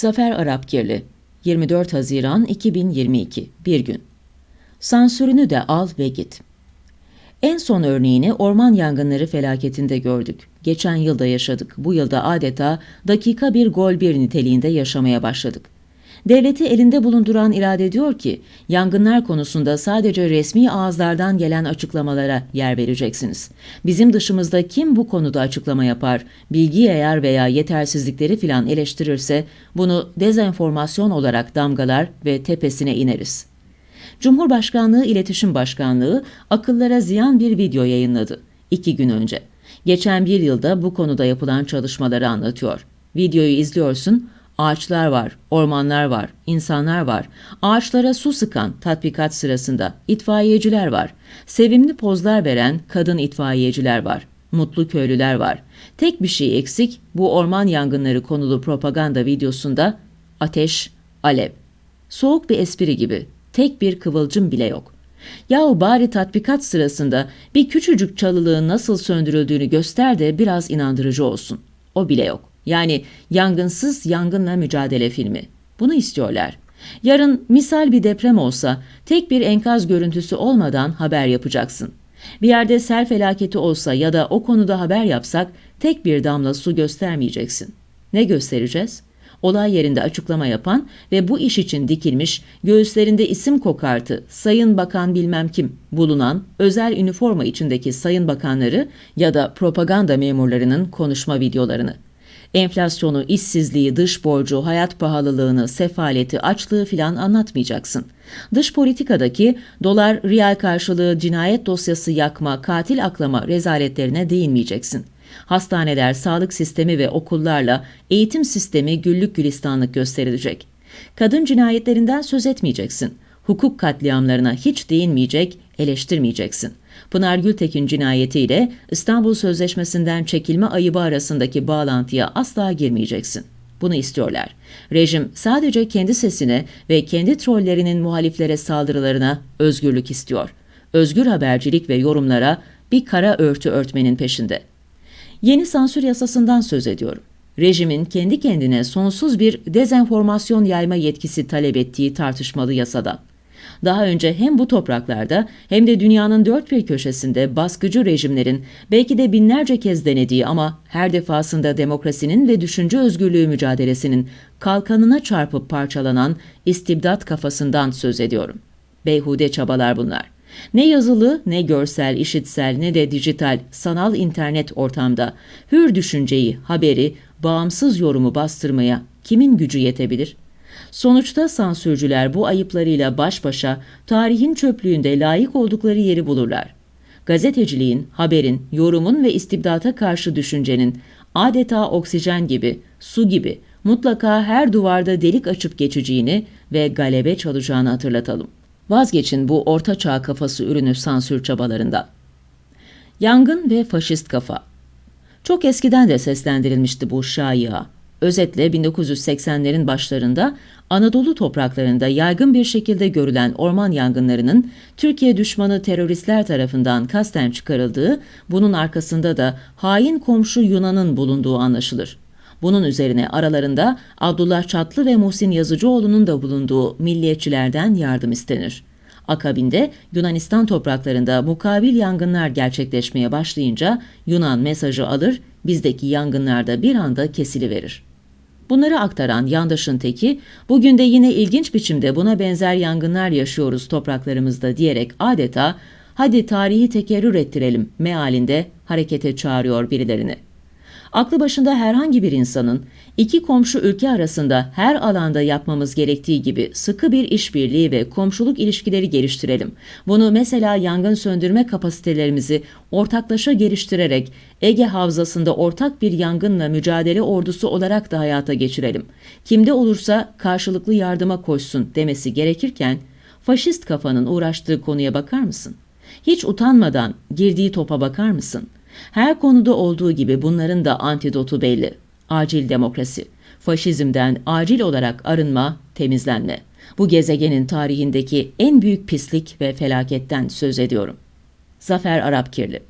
Zafer Arapkirli 24 Haziran 2022 Bir gün Sansürünü de al ve git. En son örneğini orman yangınları felaketinde gördük. Geçen yılda yaşadık. Bu yılda adeta dakika bir gol bir niteliğinde yaşamaya başladık. Devleti elinde bulunduran irade diyor ki, yangınlar konusunda sadece resmi ağızlardan gelen açıklamalara yer vereceksiniz. Bizim dışımızda kim bu konuda açıklama yapar, bilgi yayar veya yetersizlikleri filan eleştirirse bunu dezenformasyon olarak damgalar ve tepesine ineriz. Cumhurbaşkanlığı İletişim Başkanlığı akıllara ziyan bir video yayınladı. iki gün önce. Geçen bir yılda bu konuda yapılan çalışmaları anlatıyor. Videoyu izliyorsun, Ağaçlar var, ormanlar var, insanlar var. Ağaçlara su sıkan tatbikat sırasında itfaiyeciler var. Sevimli pozlar veren kadın itfaiyeciler var. Mutlu köylüler var. Tek bir şey eksik bu orman yangınları konulu propaganda videosunda ateş, alev. Soğuk bir espri gibi. Tek bir kıvılcım bile yok. Yahu bari tatbikat sırasında bir küçücük çalılığın nasıl söndürüldüğünü göster de biraz inandırıcı olsun. O bile yok. Yani yangınsız yangınla mücadele filmi. Bunu istiyorlar. Yarın misal bir deprem olsa tek bir enkaz görüntüsü olmadan haber yapacaksın. Bir yerde sel felaketi olsa ya da o konuda haber yapsak tek bir damla su göstermeyeceksin. Ne göstereceğiz? Olay yerinde açıklama yapan ve bu iş için dikilmiş, göğüslerinde isim kokartı, sayın bakan bilmem kim bulunan özel üniforma içindeki sayın bakanları ya da propaganda memurlarının konuşma videolarını. Enflasyonu, işsizliği, dış borcu, hayat pahalılığını, sefaleti, açlığı filan anlatmayacaksın. Dış politikadaki dolar, riyal karşılığı cinayet dosyası yakma, katil aklama rezaletlerine değinmeyeceksin. Hastaneler, sağlık sistemi ve okullarla eğitim sistemi güllük gülistanlık gösterilecek. Kadın cinayetlerinden söz etmeyeceksin. Hukuk katliamlarına hiç değinmeyecek, eleştirmeyeceksin. Pınar Gültekin cinayetiyle İstanbul Sözleşmesi'nden çekilme ayıbı arasındaki bağlantıya asla girmeyeceksin. Bunu istiyorlar. Rejim sadece kendi sesine ve kendi trollerinin muhaliflere saldırılarına özgürlük istiyor. Özgür habercilik ve yorumlara bir kara örtü örtmenin peşinde. Yeni sansür yasasından söz ediyorum. Rejimin kendi kendine sonsuz bir dezenformasyon yayma yetkisi talep ettiği tartışmalı yasada. Daha önce hem bu topraklarda hem de dünyanın dört bir köşesinde baskıcı rejimlerin belki de binlerce kez denediği ama her defasında demokrasinin ve düşünce özgürlüğü mücadelesinin kalkanına çarpıp parçalanan istibdat kafasından söz ediyorum. Beyhude çabalar bunlar. Ne yazılı, ne görsel, işitsel, ne de dijital, sanal internet ortamda hür düşünceyi, haberi, bağımsız yorumu bastırmaya kimin gücü yetebilir?'' Sonuçta sansürcüler bu ayıplarıyla baş başa tarihin çöplüğünde layık oldukları yeri bulurlar. Gazeteciliğin, haberin, yorumun ve istibdata karşı düşüncenin adeta oksijen gibi, su gibi mutlaka her duvarda delik açıp geçeceğini ve galebe çalacağını hatırlatalım. Vazgeçin bu orta çağ kafası ürünü sansür çabalarında. Yangın ve faşist kafa. Çok eskiden de seslendirilmişti bu şaia. Özetle 1980'lerin başlarında Anadolu topraklarında yaygın bir şekilde görülen orman yangınlarının Türkiye düşmanı teröristler tarafından kasten çıkarıldığı, bunun arkasında da hain komşu Yunan'ın bulunduğu anlaşılır. Bunun üzerine aralarında Abdullah Çatlı ve Muhsin Yazıcıoğlu'nun da bulunduğu milliyetçilerden yardım istenir. Akabinde Yunanistan topraklarında mukabil yangınlar gerçekleşmeye başlayınca Yunan mesajı alır, bizdeki yangınlarda bir anda kesiliverir. Bunları aktaran yandaşın teki, bugün de yine ilginç biçimde buna benzer yangınlar yaşıyoruz topraklarımızda diyerek adeta hadi tarihi tekerrür ettirelim mealinde harekete çağırıyor birilerini. Aklı başında herhangi bir insanın iki komşu ülke arasında her alanda yapmamız gerektiği gibi sıkı bir işbirliği ve komşuluk ilişkileri geliştirelim. Bunu mesela yangın söndürme kapasitelerimizi ortaklaşa geliştirerek Ege Havzası'nda ortak bir yangınla mücadele ordusu olarak da hayata geçirelim. Kimde olursa karşılıklı yardıma koşsun demesi gerekirken faşist kafanın uğraştığı konuya bakar mısın? Hiç utanmadan girdiği topa bakar mısın?'' Her konuda olduğu gibi bunların da antidotu belli. Acil demokrasi. Faşizmden acil olarak arınma, temizlenme. Bu gezegenin tarihindeki en büyük pislik ve felaketten söz ediyorum. Zafer Arapkirli